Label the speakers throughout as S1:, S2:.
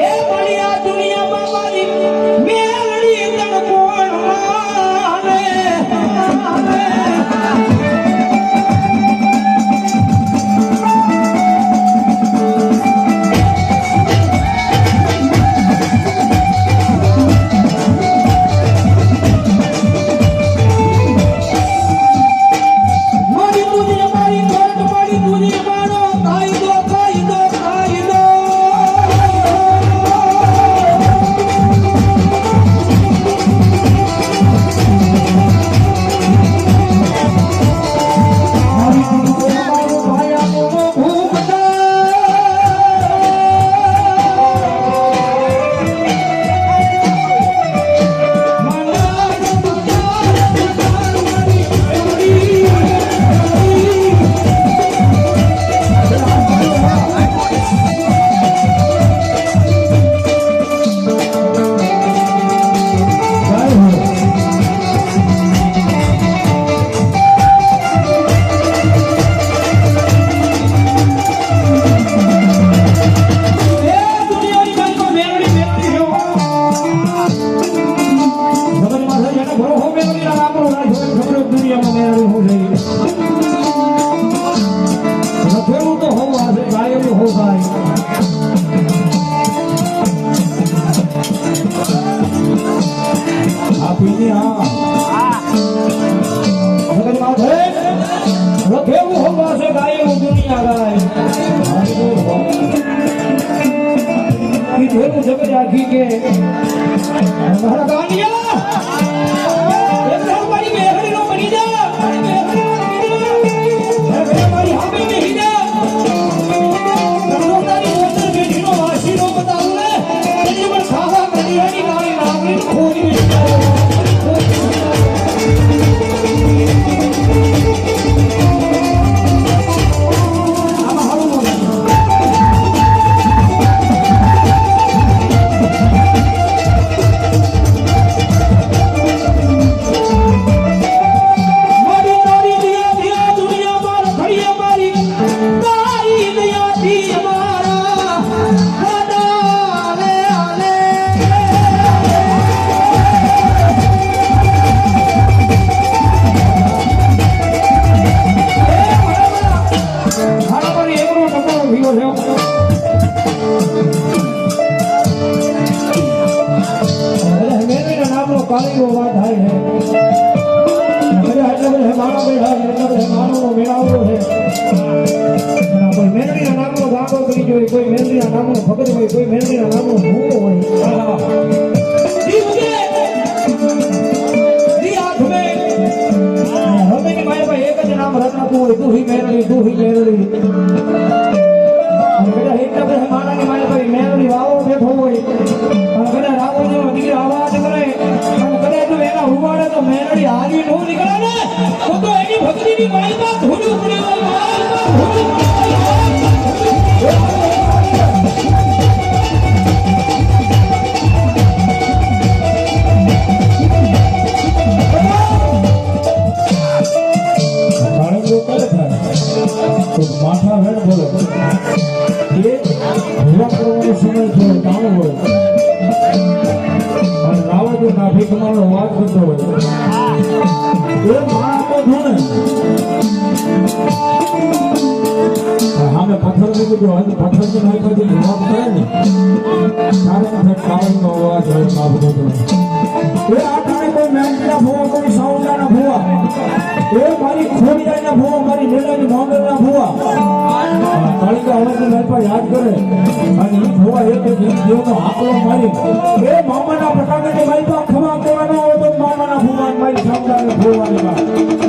S1: એ નામ રચાતું હોય, તું હી મેલડી, તું હી. અને બધા એટલા મારાની માણાની મારી પાસે મેલડી વાવો હોય. અને કદાચ જો દીકરો કદાચ એના ઉવાડે તો મેલડી હારી નો નીકળે ને, તો તો એની ભક્તિની માળીમાં
S2: રાવણ તમારો વાત કરતો હોય એ તો ધોણે સામે પથ્થર પથ્થર તો નાખી પછી જવાબ કરે ને. કાળીનો અવાજ હોય કરતો એ આ ટાણે કોઈ ભૂવા. એ મારી ખોડિયાના ભૂવા, મારી મોંગલના ભૂવા. કાળિકા અવાજને મેલપા યાદ કરે. અને ભૂવા એક દેવનો આંકડો મારી.
S1: Boa,
S2: animal.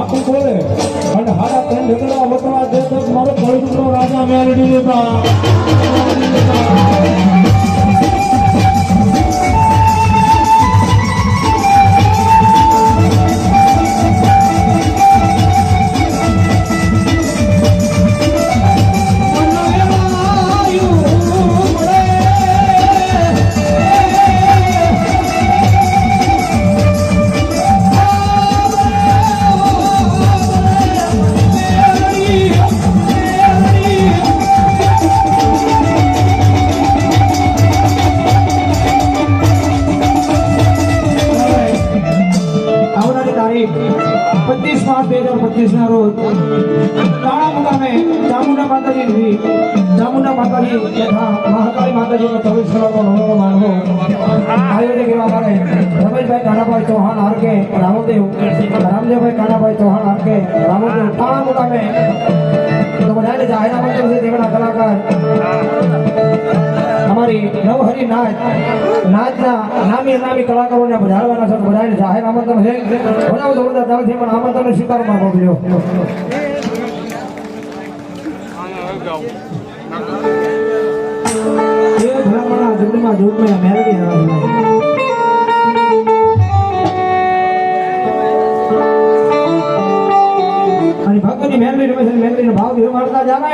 S2: વાંકું બોલે અને હારા ત્રણ ઢગલા વટવા દે મારો કળજુનો રાજા મેળવી દીધા
S1: પચીસ માર્ચ બે હજાર પચીસ ના રોજ તાળા મુકામે ચામુંડા માતાજી ચામુંડા માતાજી તથા મહાકાળી માતાજીનો ચોવીસ કલાકનો નવરો માનવો આયોજન કરવા માટે રમેશભાઈ કાનાભાઈ ચૌહાણ આરકે રામદેવ, રામદેવભાઈ કાનાભાઈ ચૌહાણ આરકે રામદેવ તાળા મુકામે. તો બધાને જાહેરાત કરશે તેવડા કલાકાર. અમારી નવહરી નાચ. નાચના નામી નામી કલાકારોને વધારવાના છે બધાને જાહેર આમંત્રણ છે. બધા જોરદાર તાલથી પણ આમંત્રણને સ્વીકારવા મોકલ્યો ભલામણા જગડીમાં જોગમાં મેળવી રહ્યા અને ભક્તની મહેરબાની રમેશ છે મહેરબાનીનો ભાવ દેવ મળતા જાવે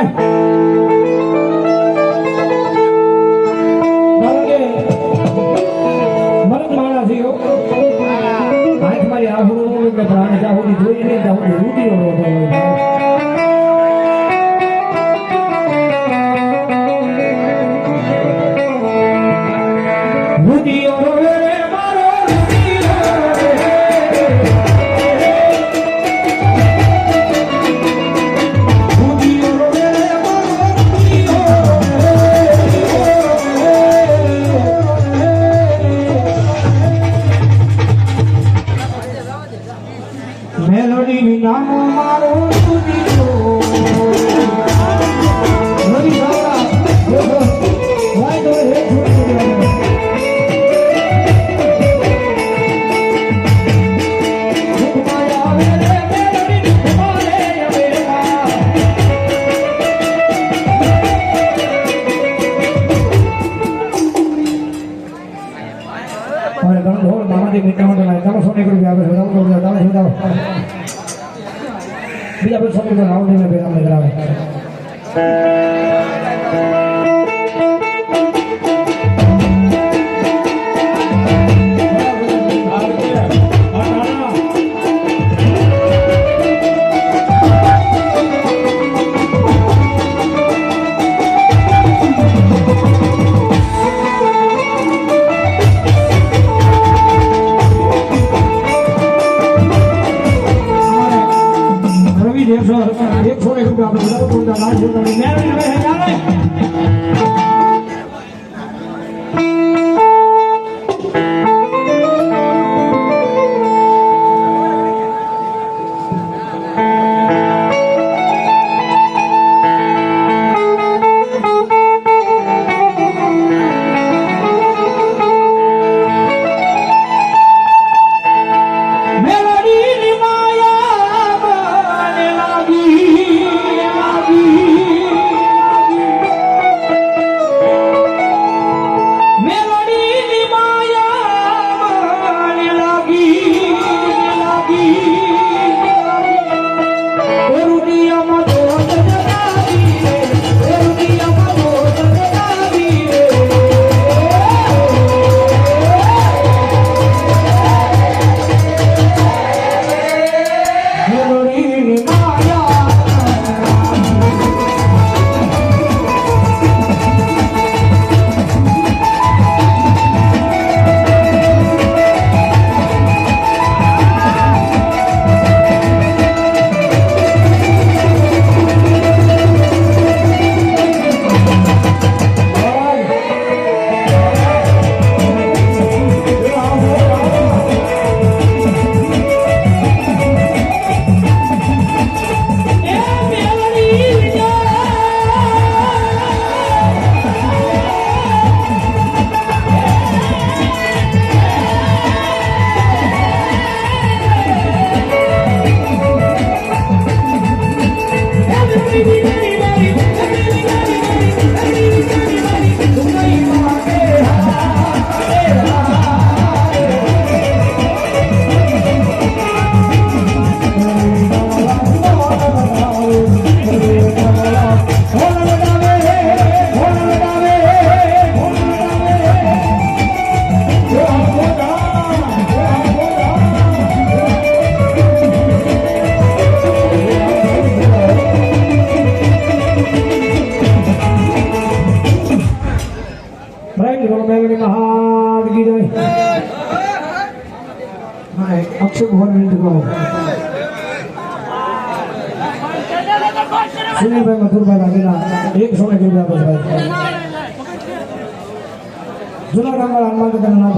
S1: કે પ્રાણ જાહુડી જોઈ નહીં જાહુડી રૂટીઓ રોતો હોય. વિનાનો મારો સુધીરો હરી દાદા ભાઈ તો હે છોડી મારા ઘણો ઢોળ મારાથી મીઠા માટે લાય ચાલો સોને કરું આવે છે ચાલો ચાલો ચાલો. બીજા બધા રાઉન્ડ પેલા કરાવે Thank you. મહારાજ કી જય અક્ષર ભગવાન વિનંતી કરો સુનિલભાઈ મથુરભાઈ વાઘેલા એક સો એક રૂપિયા પછી જુનાગઢમાં હનુમાન દાદાના